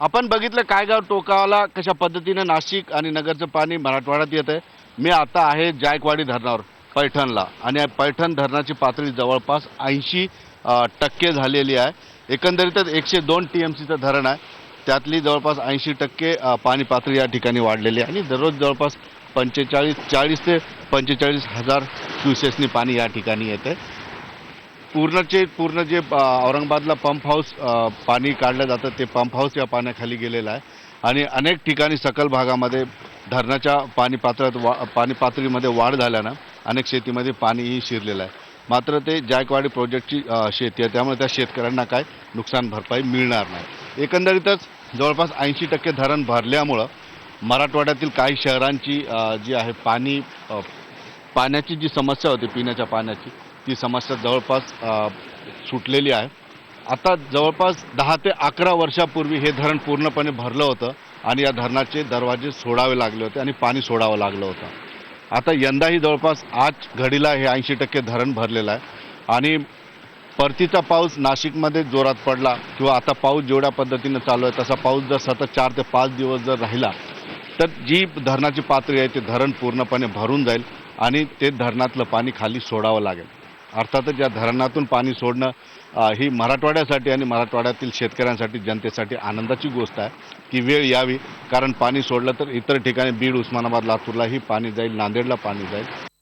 आपण बघितलं काय गाव टोकाला कशा पद्धतीनं नाशिक आणि नगरचं पाणी मराठवाड्यात येत आहे मी आता आहे जायकवाडी धरणावर पैठणला. आणि पैठण धरणाची पातळी जवळपास ऐंशी टक्के झालेली आहे. एकंदरीतच एकशे दोन टी एम सीचं धरण आहे. त्यातली जवळपास ऐंशी टक्के पाणी पातळी या ठिकाणी वाढलेली आहे. आणि दररोज जवळपास पंचेचाळीस चाळीस ते पंचेचाळीस हजार क्युसेसनी पाणी या ठिकाणी येते पूर्णचे पूर्ण जे औरंगाबादला पंप हाऊस पाणी काढलं जातं ते पंप हाऊस या पाण्याखाली गेलेलं आहे. आणि अनेक ठिकाणी सकल भागामध्ये धरणाच्या पाणी पातळीत वा पाणी पातळीमध्ये वाढ झाल्यानं अनेक शेतीमध्ये पाणीही शिरलेलं आहे. मात्र ते जायकवाडी प्रोजेक्टची शेती आहे. त्यामुळे त्या शेतकऱ्यांना काय नुकसान भरपाई मिळणार नाही. एकंदरीतच जवळपास ऐंशी टक्के धरण भरल्यामुळं मराठवाड्यातील काही शहरांची जी आहे पाणी पाण्याची जी समस्या होती पिण्याच्या पाण्याची ती समस्या जवळपास सुटलेली आहे. आता जवळपास दहा ते अकरा वर्षापूर्वी हे धरण पूर्णपणे भरलं होतं आणि या धरणाचे दरवाजे सोडावे लागले होते आणि पाणी सोडावं लागलं होतं. आता यंदाही जवळपास आज घडीला हे ऐंशी टक्के धरण भरलेलं आहे आणि परतीचा पाऊस नाशिकमध्ये जोरात पडला किंवा आता पाऊस जेवढ्या पद्धतीनं चालू आहे तसा पाऊस जर सतत चार ते पाच दिवस जर राहिला तर जी धरणाची पातळी आहे ते धरण पूर्णपणे भरून जाईल आणि ते धरणातलं पाणी खाली सोडावं लागेल. अर्थातच या धरणातून पाणी सोडणं ही मराठवाड्यासाठी आणि मराठवाड्यातील शेतकऱ्यांसाठी जनतेसाठी आनंदाची गोष्ट आहे की वेळ यावी. कारण पाणी सोडलं तर इतर ठिकाणी बीड उस्मानाबाद लातूरलाही पाणी जाईल नांदेडला पाणी जाईल.